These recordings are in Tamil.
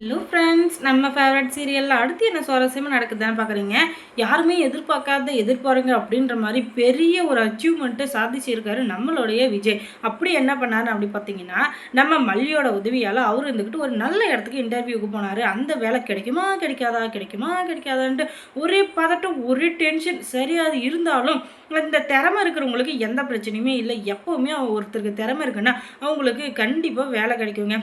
ஹலோ ஃப்ரெண்ட்ஸ் நம்ம ஃபேவரட் சீரியலில் அடுத்து என்ன சுவாரஸ்யமாக நடக்குதுன்னு பார்க்குறீங்க யாருமே எதிர்பார்க்காத எதிர்பாருங்க அப்படின்ற மாதிரி பெரிய ஒரு அச்சீவ்மெண்ட்டை சாதிச்சிருக்காரு நம்மளுடைய விஜய். அப்படி என்ன பண்ணார் அப்படி பார்த்தீங்கன்னா நம்ம மல்லியோட உதவியால் அவர் இருந்துக்கிட்டு ஒரு நல்ல இடத்துக்கு இன்டர்வியூக்கு போனார். அந்த வேலை கிடைக்குமா கிடைக்காதா கிடைக்குமா கிடைக்காதான்ட்டு ஒரே பதட்டம் ஒரே டென்ஷன் சரியாக இருந்தாலும் இந்த திறமை இருக்கிறவங்களுக்கு எந்த பிரச்சனையுமே இல்லை. எப்போவுமே ஒருத்தருக்கு திறமை இருக்குன்னா அவங்களுக்கு கண்டிப்பாக வேலை கிடைக்குங்க.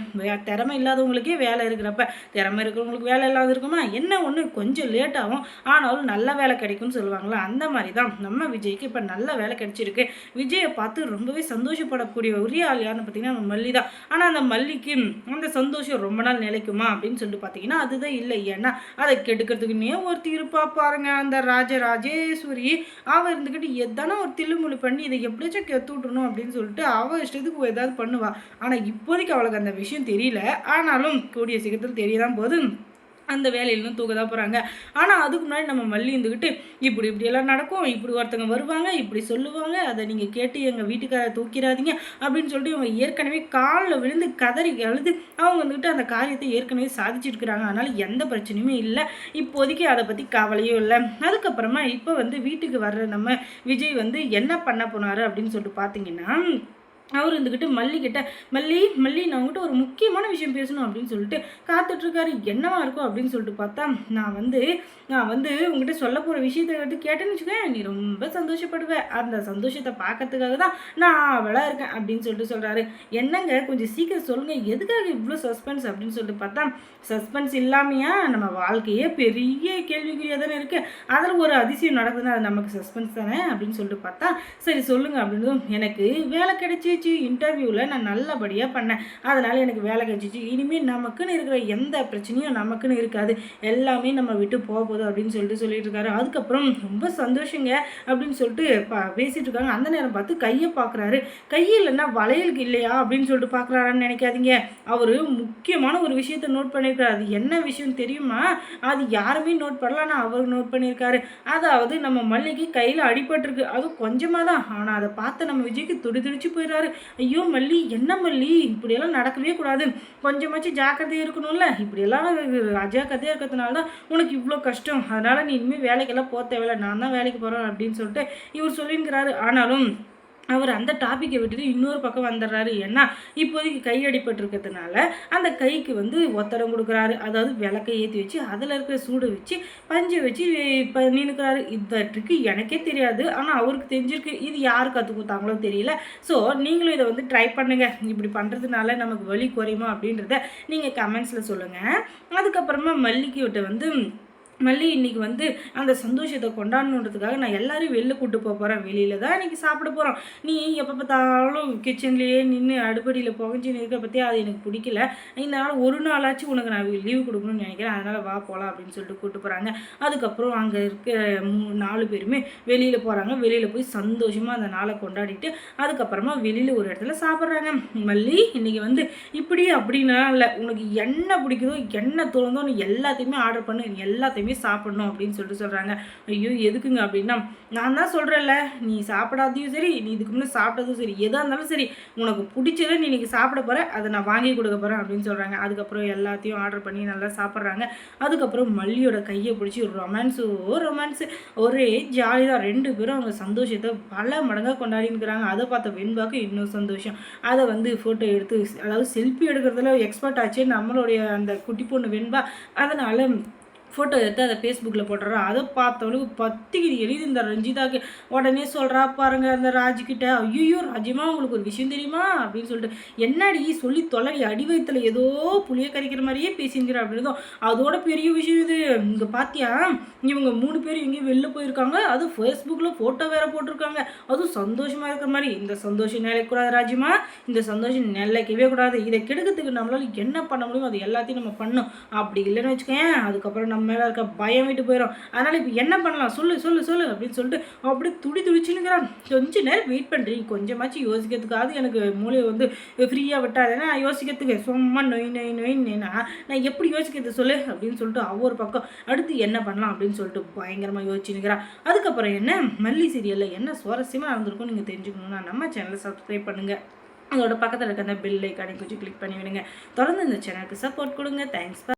திறமை இல்லாதவங்களுக்கே வேலை இருக்கிறப்ப திறமை இருக்கிறவங்களுக்கு வேலை இல்லாத இருக்குமா? என்ன ஒன்று கொஞ்சம் லேட் ஆகும். ஆனாலும் நல்ல வேலை கிடைக்கும்னு சொல்லுவாங்களா? அந்த மாதிரி தான் நம்ம விஜய்க்கு இப்போ நல்ல வேலை கிடைச்சிருக்கு. விஜயை பார்த்து ரொம்பவே சந்தோஷப்படக்கூடிய ஒரே ஆள் யாருன்னு பார்த்தீங்கன்னா நம்ம மல்லி தான். ஆனால் அந்த மல்லிக்கு அந்த சந்தோஷம் ரொம்ப நாள் நிலைக்குமா? அப்படின்னு சொல்லிட்டு பார்த்தீங்கன்னா அதுதான் இல்லை. ஏன்னா அதை கெடுக்கிறதுக்குன்னே ஒருத்தி இருப்பா பாருங்க. அந்த ராஜ ராஜேஸ்வரி. அவள் இருந்துக்கிட்டு எதானா ஒரு தில்லுமுழு பண்ணி இதை எப்படியாச்சும் கெத்து விட்டுணும் அப்படின்னு சொல்லிட்டு அவள் இஷ்டத்துக்கு ஏதாவது பண்ணுவா. ஆனால் இப்போதைக்கு அவளுக்கு அந்த விஷயம் தெரியல. ஆனாலும் கூடிய சீக்கிரத்தில் தெரியதான் போது அந்த வேலையிலும் தூக்க தான் போகிறாங்க ஆனால் அதுக்கு முன்னாடி நம்ம மல்லி இருந்துக்கிட்டு இப்படி இப்படியெல்லாம் நடக்கும் இப்படி ஒருத்தங்க வருவாங்க இப்படி சொல்லுவாங்க அதை நீங்கள் கேட்டு எங்கள் வீட்டுக்கார தூக்கிடாதீங்க அப்படின்னு சொல்லிட்டு இவங்க ஏற்கனவே காலில் விழுந்து கதறி அழுது அவங்க வந்துக்கிட்டு அந்த காரியத்தை ஏற்கனவே சாதிச்சிருக்கிறாங்க. அதனால் எந்த பிரச்சனையுமே இல்லை. இப்போதைக்கு அதை பற்றி கவலையும் இல்லை. அதுக்கப்புறமா இப்போ வந்து வீட்டுக்கு வர்ற நம்ம விஜய் வந்து என்ன பண்ண போனார் அப்படின்னு சொல்லிட்டு பார்த்தீங்கன்னா அவர் இருந்துக்கிட்டு மல்லிக்கிட்ட மல்லி மல்லி நான் உங்ககிட்ட ஒரு முக்கியமான விஷயம் பேசணும் அப்படின்னு சொல்லிட்டு காத்துட்ருக்காரு என்னவா இருக்கும் அப்படின்னு சொல்லிட்டு பார்த்தா நான் வந்து நான் வந்து உங்ககிட்ட சொல்ல போகிற விஷயத்தை வந்து கேட்டேன்னு வச்சுக்கேன் நீ ரொம்ப சந்தோஷப்படுவேன் அந்த சந்தோஷத்தை பார்க்கறதுக்காக தான் நான் அவளாக இருக்கேன் அப்படின்னு சொல்லிட்டு சொல்கிறாரு என்னங்க? கொஞ்சம் சீக்கிரம் சொல்லுங்கள் எதுக்காக இவ்வளோ சஸ்பென்ஸ் அப்படின்னு சொல்லிட்டு பார்த்தா சஸ்பென்ஸ் இல்லாமையா? நம்ம வாழ்க்கையே பெரிய கேள்விக்குரியாக தானே இருக்குது அதில் ஒரு அதிசயம் நடக்குதுன்னா அது நமக்கு சஸ்பென்ஸ் தானே? அப்படின்னு சொல்லிட்டு பார்த்தா சரி சொல்லுங்கள் அப்படின்னு எனக்கு வேலை கிடைச்சி கிடைச்சிச்சு இன்டர்வியூவில் நான் நல்லபடியாக பண்ணேன். அதனால் எனக்கு வேலை கிடச்சிச்சு இனிமேல் நமக்குன்னு இருக்கிற எந்த பிரச்சனையும் நமக்குன்னு இருக்காது. எல்லாமே நம்ம விட்டு போக போதும் அப்படின்னு சொல்லிட்டு சொல்லிட்டு இருக்காரு. அதுக்கப்புறம் ரொம்ப சந்தோஷங்க அப்படின்னு சொல்லிட்டு பா பேசிகிட்டு இருக்காங்க. அந்த நேரம் பார்த்து கையை பார்க்குறாரு. கையில் என்ன வளையலுக்கு இல்லையா அப்படின்னு சொல்லிட்டு பார்க்குறாரான்னு நினைக்காதீங்க. அவர் முக்கியமான ஒரு விஷயத்த நோட் பண்ணியிருக்காரு. அது என்ன விஷயம் தெரியுமா? அது யாருமே நோட் பண்ணல. ஆனால் அவர் நோட் பண்ணியிருக்காரு. அதாவது நம்ம மல்லிகை கையில் அடிபட்டிருக்கு. அதுவும் கொஞ்சமாக தான். ஆனால் அதை பார்த்து நம்ம விஜய்க்கு துடி துடிச்சு போயிடுறாரு. ஐயோ மல்லி என்ன மல்லி? இப்படியெல்லாம் நடக்கவே கூடாது. கொஞ்சமாச்சும் ஜாக்கிரதையாக இருக்கணும்ல? இப்படியெல்லாம் அஜாக்கிரதையாக இருக்கிறதுனால தான் உனக்கு இவ்வளோ கஷ்டம். அதனால் நீ இனிமேல் வேலைக்கெல்லாம் போக தேவையில்ல. நான் தான் வேலைக்கு போகிறேன் அப்படின்னு சொல்லிட்டு இவர் சொல்லிங்கிறாரு ஆனாலும் அவர் அந்த டாப்பிக்கை விட்டுட்டு இன்னொரு பக்கம் வந்துடுறாரு. ஏன்னா இப்போதைக்கு கை அடிபட்டிருக்கிறதுனால அந்த கைக்கு வந்து ஒத்தடம் கொடுக்குறாரு. அதாவது விளக்கை ஏற்றி வச்சு அதில் இருக்கிற சூடு வச்சு பஞ்சை வச்சு இப்போ நின்றுக்கிறாரு இந்த ட்ரிக்கு எனக்கே தெரியாது. ஆனால் அவருக்கு தெரிஞ்சிருக்கு. இது யார் கற்றுக் கொடுத்தாங்களோ தெரியல. ஸோ நீங்களும் இதை வந்து ட்ரை பண்ணுங்கள் இப்படி பண்ணுறதுனால நமக்கு வலி குறையுமா அப்படின்றத நீங்கள் கமெண்ட்ஸில் சொல்லுங்கள் அதுக்கப்புறமா மல்லிகையோட்ட வந்து மல்லி இன்னைக்கு வந்து அந்த சந்தோஷத்தை கொண்டாடணுன்றதுக்காக நான் எல்லாரையும் வெளில கூட்டு போக போகிறேன் வெளியில் தான் இன்றைக்கி சாப்பிட போகிறோம் நீ எப்போ பார்த்தாலும் கிச்சன்லேயே நின்று அடுப்படியில் புகஞ்சி நிற்க பற்றி அது எனக்கு பிடிக்கல. இந்த நாள் ஒரு நாளாச்சும் உனக்கு நான் லீவ் கொடுக்கணும்னு நினைக்கிறேன். அதனால் வா போகலாம் அப்படின்னு சொல்லிட்டு கூப்பிட்டு போகிறாங்க அதுக்கப்புறம் அங்கே இருக்க மூ நாலு பேருமே வெளியில் போகிறாங்க வெளியில் போய் சந்தோஷமாக அந்த நாளை கொண்டாடிட்டு அதுக்கப்புறமா வெளியில் ஒரு இடத்துல சாப்பிட்றாங்க. மல்லி இன்றைக்கி வந்து இப்படி அப்படின்னா இல்லை உனக்கு என்ன பிடிக்குதோ என்ன தோணுதோ நீ எல்லாத்தையுமே ஆர்டர் பண்ணு எல்லாத்தையுமே சாப்பிடணும் அப்படின்னு சொல்லிட்டு சொல்கிறாங்க ஐயோ எதுக்குங்க அப்படின்னா நான் தான் சொல்கிறேன்ல நீ சாப்பிடாதையும் சரி நீ இதுக்கு முன்னே சாப்பிட்டதும் சரி எதாக இருந்தாலும் சரி உனக்கு பிடிச்சதை நீ இன்றைக்கி சாப்பிட போகிற அதை நான் வாங்கி கொடுக்க போகிறேன் அப்படின்னு சொல்கிறாங்க அதுக்கப்புறம் எல்லாத்தையும் ஆர்டர் பண்ணி நல்லா சாப்பிட்றாங்க. அதுக்கப்புறம் மல்லியோட கையை பிடிச்சி ரொமான்ஸோ ரொமான்ஸு ஒரே ஜாலி தான். ரெண்டு பேரும் அவங்க சந்தோஷத்தை பல மடங்காக கொண்டாடினுக்கிறாங்க அதை பார்த்த வெண்பாக்கு இன்னும் சந்தோஷம். அதை வந்து ஃபோட்டோ எடுத்து அதாவது செல்ஃபி எடுக்கிறதுல எக்ஸ்பர்ட் ஆச்சு நம்மளுடைய அந்த குட்டி பொண்ணு வெண்பா. அதனால் ஃபோட்டோ எடுத்து அதை ஃபேஸ்புக்கில் போட்டுறா அதை பார்த்தவளுக்கு பத்திக்கிது எழுதி இந்த ரஞ்சிதாக்கு. உடனே சொல்கிறா பாருங்க அந்த ராஜுக்கிட்ட ஐயோ ராஜ்யமா உங்களுக்கு ஒரு விஷயம் தெரியுமா? அப்படின்னு சொல்லிட்டு என்னடி சொல்லி தொலை அடி வயத்தில் ஏதோ புளிய கறிக்கிற மாதிரியே பேசிங்கிற அப்படின்றதும் அதோட பெரிய விஷயம் இது. இங்கே பார்த்தியா இவங்க மூணு பேர் எங்கேயும் வெளில போயிருக்காங்க. அதுவும் ஃபேஸ்புக்கில் ஃபோட்டோ வேற போட்டிருக்காங்க. அதுவும் சந்தோஷமாக இருக்கிற மாதிரி. இந்த சந்தோஷம் நிலைக்கூடாது ராஜ்யமா? இந்த சந்தோஷம் நிலைக்கவே கூடாது. இதை கெடுக்கிறதுக்கு நம்மளால என்ன பண்ண முடியும் அது எல்லாத்தையும் நம்ம பண்ணோம். அப்படி இல்லைன்னு வச்சுக்கேன் அதுக்கப்புறம் நம்ம மேலே இருக்க பயம் விட்டு போயிடும் அதனால் இப்போ என்ன பண்ணலாம்? சொல்லு சொல்லு சொல்லு அப்படின்னு சொல்லிட்டு அப்படி துடி துடிச்சுனுங்கிறான் கொஞ்சம் நேரம் வெயிட் பண்ணுறீங்க கொஞ்சமாச்சும் யோசிக்கிறதுக்காவது எனக்கு மூளையை வந்து ஃப்ரீயாக விட்டாதேன்னா யோசிக்கிறதுக்கு சும்மா நொய் நொய் நொயின்னா நான் எப்படி யோசிக்கிறது சொல்லு? அப்படின்னு சொல்லிட்டு ஒவ்வொரு பக்கம் அடுத்து என்ன பண்ணலாம் அப்படின்னு சொல்லிட்டு பயங்கரமாக யோசிச்சுனுங்கிறான் அதுக்கப்புறம் என்ன? மல்லி சீரியலில் என்ன சுவாரஸ்யமாக நடந்திருக்கும் நீங்கள் தெரிஞ்சுக்கணுன்னா நம்ம சேனலை சப்ஸ்கிரைப் பண்ணுங்கள் அதோட பக்கத்தில் இருக்க அந்த பில் ஐக்கானை கொஞ்சம் கிளிக் பண்ணி விடுங்க. தொடர்ந்து இந்த சேனலுக்கு சப்போர்ட் கொடுங்க. தேங்க்ஸ்